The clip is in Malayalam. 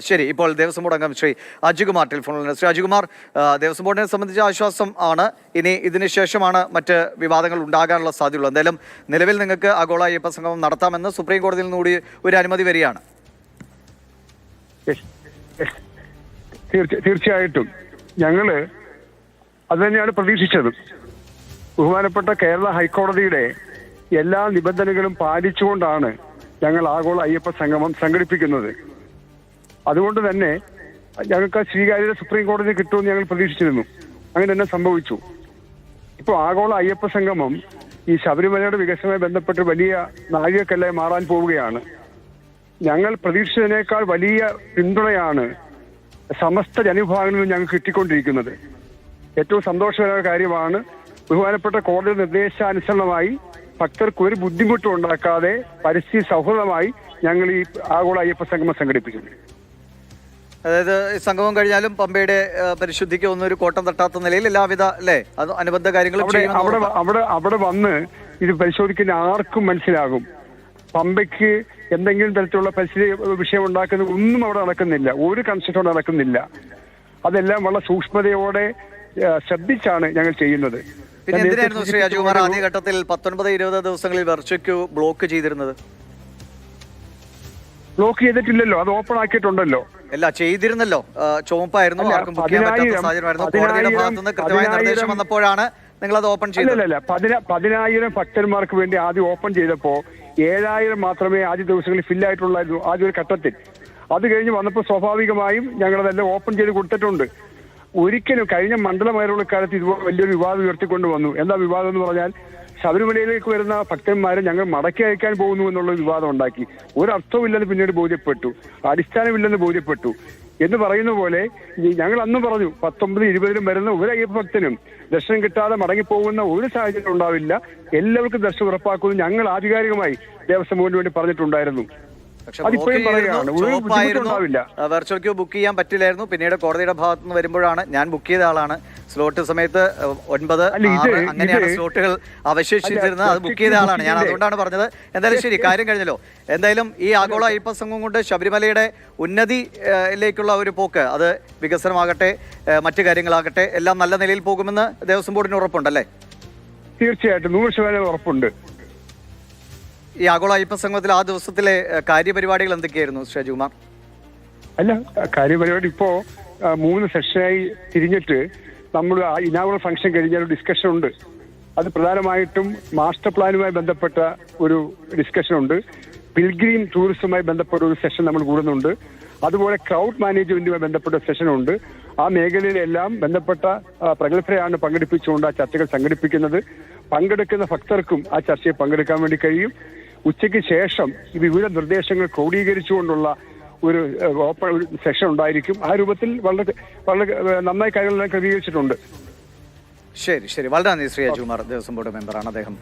ശരി ഇപ്പോൾ ദേവസ്വം ബോർഡ് അംഗം ശ്രീ അജികുമാർ ടെലിഫോണിൽ ശ്രീ അജികുമാർ ദേവസ്വം ബോർഡിനെ സംബന്ധിച്ച ആശ്വാസം ആണ്. ഇനി ഇതിന് ശേഷമാണ് മറ്റ് വിവാദങ്ങൾ ഉണ്ടാകാനുള്ള സാധ്യതയുള്ളത്. എന്തായാലും നിലവിൽ നിങ്ങൾക്ക് ആഗോള അയ്യപ്പ സംഗമം നടത്താമെന്ന് സുപ്രീം കോടതിയിൽ നിന്നുകൂടി ഒരു അനുമതി വരികയാണ്. തീർച്ചയായിട്ടും. ഞങ്ങൾ അത് തന്നെയാണ് പ്രതീക്ഷിച്ചത്. ബഹുമാനപ്പെട്ട കേരള ഹൈക്കോടതിയുടെ എല്ലാ നിബന്ധനകളും പാലിച്ചുകൊണ്ടാണ് ഞങ്ങൾ ആഗോള അയ്യപ്പ സംഗമം സംഘടിപ്പിക്കുന്നത്. അതുകൊണ്ട് തന്നെ ഞങ്ങൾക്ക് സ്വീകാര്യത സുപ്രീം കോടതി കിട്ടുമെന്ന് ഞങ്ങൾ പ്രതീക്ഷിച്ചിരുന്നു. അങ്ങനെ തന്നെ സംഭവിച്ചു. ഇപ്പോൾ ആഗോള അയ്യപ്പ സംഗമം ഈ ശബരിമലയുടെ വികസനവുമായി ബന്ധപ്പെട്ട് വലിയ നാഴികക്കല്ലായി മാറാൻ പോവുകയാണ്. ഞങ്ങൾ പ്രതീക്ഷിച്ചതിനേക്കാൾ വലിയ പിന്തുണയാണ് സമസ്ത ജനവിഭാഗങ്ങളിൽ ഞങ്ങൾ ഞങ്ങൾക്ക് കിട്ടിക്കൊണ്ടിരിക്കുന്നത്. ഏറ്റവും സന്തോഷകരമായ കാര്യമാണ് ബഹുമാനപ്പെട്ട കോടതി നിർദ്ദേശാനുസരണമായി ഭക്തർക്ക് ഒരു ബുദ്ധിമുട്ടും ഉണ്ടാക്കാതെ പരിസ്ഥിതി സൗഹൃദമായി ഞങ്ങൾ ഈ ആഗോള അയ്യപ്പ സംഗമം സംഘടിപ്പിക്കുന്നു. അതായത് സംഗമം കഴിഞ്ഞാലും പമ്പയുടെ പരിശുദ്ധിക്ക് ഒന്നും ഒരു കോട്ടം തട്ടാത്ത നിലയിൽ എല്ലാവിധ അല്ലേ? അത് അനുബന്ധ കാര്യങ്ങളും അവിടെ അവിടെ വന്ന് ഇത് പരിശോധിക്കുന്ന ആർക്കും മനസ്സിലാകും. പമ്പയ്ക്ക് എന്തെങ്കിലും തരത്തിലുള്ള പരിസ്ഥിതി വിഷയം ഉണ്ടാക്കുന്ന ഒന്നും അവിടെ നടക്കുന്നില്ല. ഒരു കൺസ്ട്രക്ഷൻ നടക്കുന്നില്ല. അതെല്ലാം വളരെ സൂക്ഷ്മതയോടെ ശ്രദ്ധിച്ചാണ് ഞങ്ങൾ ചെയ്യുന്നത്. പിന്നെ എന്തിനായിരുന്നു ശ്രീ അജുകുമാർ ആദ്യ ഘട്ടത്തിൽ ആദ്യഘട്ടത്തിൽ പത്തൊൻപത് ഇരുപത് ദിവസങ്ങളിൽ വെർച്ചയ്ക്കു ബ്ലോക്ക് ചെയ്തിരുന്നത്? ബ്ലോക്ക് ചെയ്തിട്ടില്ലല്ലോ. അത് ഓപ്പൺ ആക്കിയിട്ടുണ്ടല്ലോ. അല്ല ചെയ്തിരുന്നല്ലോ. ചോമ്പായിരുന്നു ആർക്കും ബുക്ക് ചെയ്യാൻ പറ്റാത്ത പതിനായിരം- സാഹചര്യമായിരുന്നു. കോടതിയുടെ ഭാഗത്തുനിന്ന് ഭാഗത്തു കൃത്യമായ നിർദ്ദേശം വന്നപ്പോഴാണ് നിങ്ങൾ അത് ഓപ്പൺ പതിന പതിനായിരം ഭക്തന്മാർക്ക് വേണ്ടി ആദ്യം ഓപ്പൺ ചെയ്തപ്പോ ഏഴായിരം മാത്രമേ ആദ്യ ദിവസങ്ങളിൽ ഫില്ലായിട്ടുള്ളായിരുന്നു ആദ്യ ഒരു ഘട്ടത്തിൽ. അത് കഴിഞ്ഞ് വന്നപ്പോൾ സ്വാഭാവികമായും ഞങ്ങളതെല്ലാം ഓപ്പൺ ചെയ്ത് കൊടുത്തിട്ടുണ്ട്. ഒരിക്കലും കഴിഞ്ഞ മണ്ഡലമായുള്ള കാലത്ത് ഇതുപോലെ വലിയൊരു വിവാദം ഉയർത്തിക്കൊണ്ട് വന്നു. എന്താ വിവാദം എന്ന് പറഞ്ഞാൽ ശബരിമലയിലേക്ക് വരുന്ന ഭക്തന്മാരെ ഞങ്ങൾ മടക്കി അയക്കാൻ പോകുന്നു എന്നുള്ള വിവാദം ഉണ്ടാക്കി. ഒരർത്ഥമില്ലെന്ന് പിന്നീട് ബോധ്യപ്പെട്ടു. അടിസ്ഥാനമില്ലെന്ന് ബോധ്യപ്പെട്ടു. എന്ന് പറയുന്ന പോലെ ഞങ്ങൾ അന്ന് പറഞ്ഞു പത്തൊമ്പത് ഇരുപതിലും വരുന്ന ഒരു അയ്യപ്പ ഭക്തനും ദർശനം കിട്ടാതെ മടങ്ങിപ്പോകുന്ന ഒരു സാഹചര്യം ഉണ്ടാവില്ല. എല്ലാവർക്കും ദർശനം ഉറപ്പാക്കുമെന്ന് ഞങ്ങൾ ആധികാരികമായി ദേവസ്വം ബോർഡിന് വേണ്ടി പറഞ്ഞിട്ടുണ്ടായിരുന്നു. അതിപ്പോഴും പറയുകയാണ്. ഒരു വെർച്വൽ ക്യൂ ബുക്ക് ചെയ്യാൻ പറ്റില്ലായിരുന്നു. പിന്നീട് കോടതിയുടെ ഭാഗത്ത് നിന്ന് വരുമ്പോഴാണ് ഞാൻ ബുക്ക് ചെയ്ത ആളാണ്. സ്ലോട്ട് സമയത്ത് ഒൻപത് അങ്ങനെയാണ് സ്ലോട്ടുകൾ അവശേഷിച്ചിരുന്നത്. അത് ബുക്ക് ചെയ്ത ആളാണ്. ഞാൻ അതുകൊണ്ടാണ് പറഞ്ഞത്. എന്തായാലും ശരി കാര്യം കഴിഞ്ഞല്ലോ. എന്തായാലും ഈ ആഗോള അയ്യപ്പ സംഘം കൊണ്ട് ശബരിമലയുടെ ഉന്നതിയിലേക്കുള്ള ഒരു പോക്ക് അത് വികസനമാകട്ടെ മറ്റു കാര്യങ്ങളാകട്ടെ എല്ലാം നല്ല നിലയിൽ പോകുമെന്ന് ദേവസ്വം ബോർഡിന് ഉറപ്പുണ്ടല്ലേ? തീർച്ചയായിട്ടും. നൂറ് ശതമാനം ഉറപ്പുണ്ട്. ഈ ആഗോള അയ്യപ്പ സംഘത്തിൽ ആ ദിവസത്തിലെ കാര്യപരിപാടികൾ എന്തൊക്കെയായിരുന്നു ഷജുമാർ അല്ല കാര്യപരിപാടി ഇപ്പോ മൂന്ന് സെഷനായി തിരിഞ്ഞിട്ട് നമ്മൾ ഇനാഗുറൽ ഫംഗ്ഷൻ കഴിഞ്ഞ ഒരു ഡിസ്കഷൻ ഉണ്ട്. അത് പ്രധാനമായിട്ടും മാസ്റ്റർ പ്ലാനുമായി ബന്ധപ്പെട്ട ഒരു ഡിസ്കഷൻ ഉണ്ട്. പിൽഗ്രീം ടൂറിസവുമായി ബന്ധപ്പെട്ട ഒരു സെഷൻ നമ്മൾ കൂടുന്നുണ്ട്. അതുപോലെ ക്രൗഡ് മാനേജ്മെന്റുമായി ബന്ധപ്പെട്ട സെഷൻ ഉണ്ട്. ആ മേഖലയിലെല്ലാം ബന്ധപ്പെട്ട പ്രഗത്ഭരെയാണ് പങ്കെടുപ്പിച്ചുകൊണ്ട് ആ ചർച്ചകൾ സംഘടിപ്പിക്കുന്നത്. പങ്കെടുക്കുന്ന ഭക്തർക്കും ആ ചർച്ചയിൽ പങ്കെടുക്കാൻ വേണ്ടി കഴിയും. ഉച്ചയ്ക്ക് ശേഷം ഈ വിവിധ നിർദ്ദേശങ്ങൾ ക്രോഡീകരിച്ചുകൊണ്ടുള്ള ഒരു ഓപ്പൺ ഒരു സെഷൻ ഉണ്ടായിരിക്കും. ആ രൂപത്തിൽ വളരെ വളരെ നന്നായി കാര്യങ്ങളെല്ലാം ക്രമീകരിച്ചിട്ടുണ്ട്. ശരി ശരി. വളരെ നന്ദി ശ്രീ അജുമാർ ദേവസ്വം ബോർഡ് മെമ്പറാണ് അദ്ദേഹം.